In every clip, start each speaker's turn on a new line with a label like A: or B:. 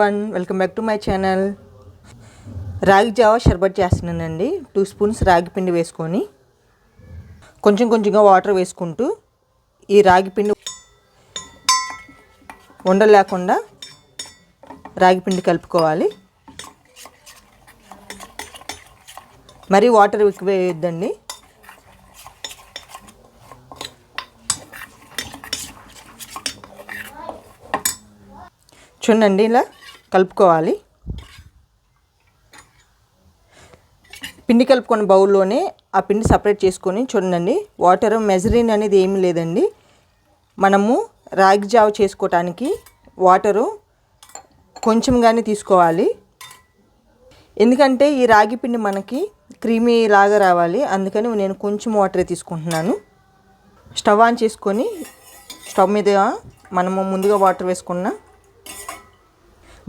A: One welcome back to my channel ragi Java షర్బత్ చేస్తున్నానండి. Two spoons రాగి పిండి వేసుకొని కొంచెం కొంచెంగా వాటర్ వేసుకుంటూ ఈ రాగి పిండి ఉండలు లేకుండా రాగి పిండి కలుపుకోవాలి. మరీ వాటర్ ఎక్కువ వేయొద్దండి. చూడండి ఇలా కలుపుకోవాలి. పిండి కలుపుకున్న బౌల్లోనే ఆ పిండి సపరేట్ చేసుకొని చూడండి. వాటర్ మెజరిన్ అనేది ఏమీ లేదండి. మనము రాగి జావ చేసుకోవటానికి వాటరు కొంచెంగానే తీసుకోవాలి. ఎందుకంటే ఈ రాగి పిండి మనకి క్రీమీ లాగా రావాలి. అందుకని నేను కొంచెం వాటరే తీసుకుంటున్నాను. స్టవ్ ఆన్ చేసుకొని స్టవ్ మీద మనము ముందుగా వాటర్ వేసుకున్న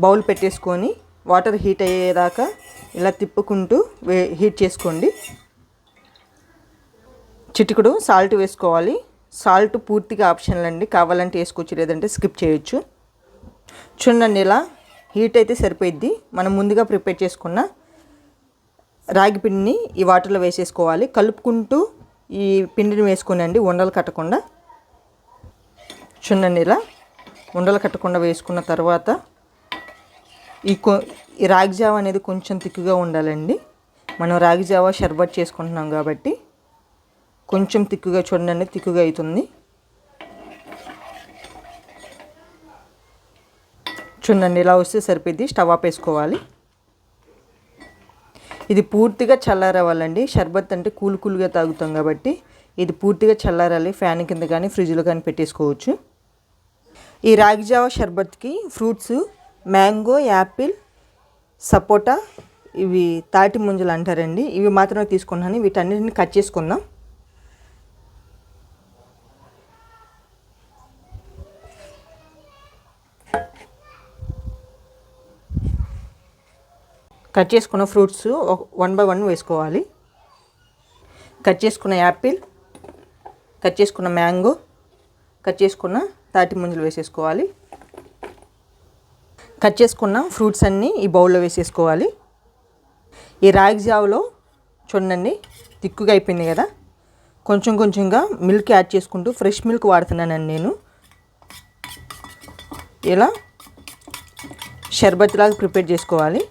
A: బౌల్ పెట్టేసుకొని వాటర్ హీట్ అయ్యేదాకా ఇలా తిప్పుకుంటూ వే హీట్ చేసుకోండి. చిటికుడు సాల్ట్ వేసుకోవాలి. సాల్ట్ పూర్తిగా ఆప్షనల్ అండి. కావాలంటే వేసుకోవచ్చు లేదంటే స్కిప్ చేయొచ్చు. చూడండి ఇలా హీట్ అయితే సరిపోయిద్ది. మనం ముందుగా ప్రిపేర్ చేసుకున్న రాగి పిండిని ఈ వాటర్లో వేసేసుకోవాలి. కలుపుకుంటూ ఈ పిండిని వేసుకునండి ఉండలు కట్టకుండా. చూడండి ఇలా ఉండలు కట్టకుండా వేసుకున్న తర్వాత ఈ కొ ఈ రాగి జావ అనేది కొంచెం తిక్కుగా ఉండాలండి. మనం రాగి జావ షర్బత్ చేసుకుంటున్నాం కాబట్టి కొంచెం తిక్కుగా చూడండి తిక్కుగా అవుతుంది చూడండి ఇలా వస్తే సరిపోద్ది స్టవ్ ఆఫ్ వేసుకోవాలి. ఇది పూర్తిగా చల్లారవ్వాలండి. షర్బత్ అంటే కూల్ కూల్గా తాగుతాం కాబట్టి ఇది పూర్తిగా చల్లారాలి. ఫ్యాన్ కింద కానీ ఫ్రిడ్జ్లో కానీ పెట్టేసుకోవచ్చు. ఈ రాగి జావ షర్బత్కి ఫ్రూట్స్ మ్యాంగో యాపిల్ సపోటా ఇవి తాటి ముంజలు అంటారండి. ఇవి మాత్రమే తీసుకున్నాను. వీటన్నిటిని కట్ చేసుకుందాం. కట్ చేసుకున్న ఫ్రూట్స్ వన్ బై వన్ వేసుకోవాలి. కట్ చేసుకున్న యాపిల్ కట్ చేసుకున్న మ్యాంగో కట్ చేసుకున్న తాటి ముంజలు వేసేసుకోవాలి. కట్ చేసుకున్న ఫ్రూట్స్ అన్నీ ఈ బౌల్లో వేసేసుకోవాలి. ఈ రాగి జావలో చూడండి తిక్కుగా అయిపోయింది కదా. కొంచెం కొంచెంగా మిల్క్ యాడ్ చేసుకుంటూ ఫ్రెష్ మిల్క్ వాడుతున్నానండి నేను. ఇలా షర్బత్ లాగా ప్రిపేర్ చేసుకోవాలి.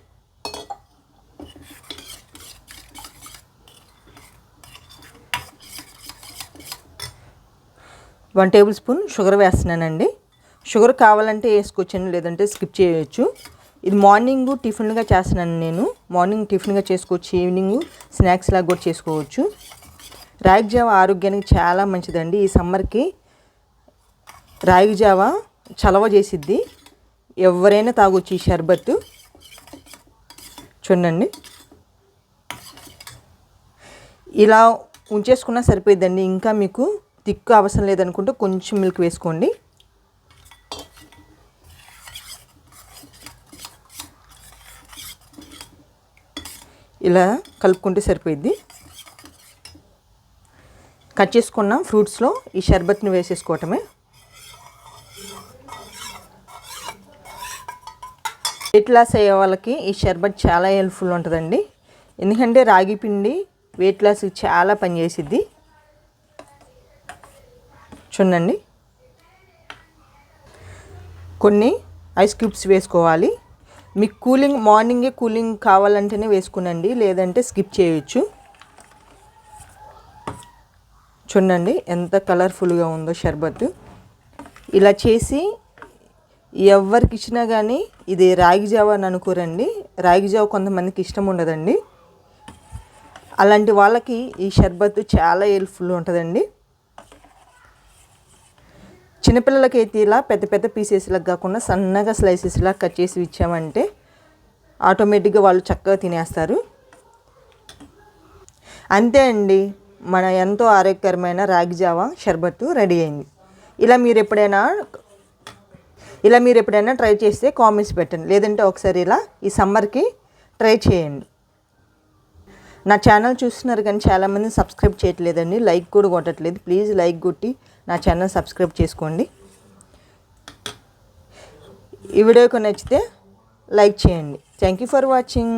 A: వన్ టేబుల్ స్పూన్ షుగర్ వేస్తున్నానండి. షుగర్ కావాలంటే వేసుకోవచ్చండి లేదంటే స్కిప్ చేయొచ్చు. ఇది మార్నింగ్ టిఫిన్గా చేస్తున్నాను నేను. మార్నింగ్ టిఫిన్గా చేసుకోవచ్చు ఈవినింగ్ స్నాక్స్ లాగా కూడా చేసుకోవచ్చు. రాగి జావ ఆరోగ్యానికి చాలా మంచిదండి. ఈ సమ్మర్కి రాగి జావ చలవ చేసిద్ది. ఎవరైనా తాగొచ్చు ఈ షర్బత్ చూడండి. ఇలా ఉంచేసుకున్నా సరిపోయిద్దండి. ఇంకా మీకు తిక్కు అవసరం లేదనుకుంటే కొంచెం మిల్క్ వేసుకోండి. ఇలా కలుపుకుంటే సరిపోయిద్ది. కట్ చేసుకున్న ఫ్రూట్స్లో ఈ షర్బత్ని వేసేసుకోవటమే. వెయిట్ లాస్ అయ్యే వాళ్ళకి ఈ షర్బత్ చాలా హెల్ప్ఫుల్ ఉంటుందండి. ఎందుకంటే రాగి పిండి వెయిట్ లాస్ చాలా పనిచేసిద్ది చూడండి. కొన్ని ఐస్ క్యూబ్స్ వేసుకోవాలి. మీకు కూలింగ్ మార్నింగే కూలింగ్ కావాలంటేనే వేసుకునండి లేదంటే స్కిప్ చేయొచ్చు. చూడండి ఎంత కలర్ఫుల్గా ఉందో షర్బత్. ఇలా చేసి ఎవరికి ఇచ్చినా కానీ ఇది రాగి జావ అని అనుకోరండి. రాగి జావ కొంతమందికి ఇష్టం ఉండదండి. అలాంటి వాళ్ళకి ఈ షర్బత్ చాలా హెల్ప్ఫుల్ ఉంటుందండి. చిన్నపిల్లలకి అయితే ఇలా పెద్ద పెద్ద పీసెస్లకు కాకుండా సన్నగా స్లైసెస్లా కట్ చేసి ఇచ్చామంటే ఆటోమేటిక్గా వాళ్ళు చక్కగా తినేస్తారు. అంతే అండి. మన ఎంతో ఆరోగ్యకరమైన రాగి జావా షర్బత్తు రెడీ అయింది. ఇలా మీరు ఎప్పుడైనా ఇలా మీరు ఎప్పుడైనా ట్రై చేస్తే కామెంట్స్ పెట్టండి. లేదంటే ఒకసారి ఇలా ఈ సమ్మర్కి ట్రై చేయండి. నా ఛానల్ చూస్తున్నారు కానీ చాలామంది సబ్స్క్రైబ్ చేయట్లేదండి. లైక్ కూడా కొట్టట్లేదు. ప్లీజ్ లైక్ కొట్టి నా ఛానల్ సబ్స్క్రైబ్ చేసుకోండి. ఈ వీడియోకి నచ్చితే లైక్ చేయండి. Thank you for watching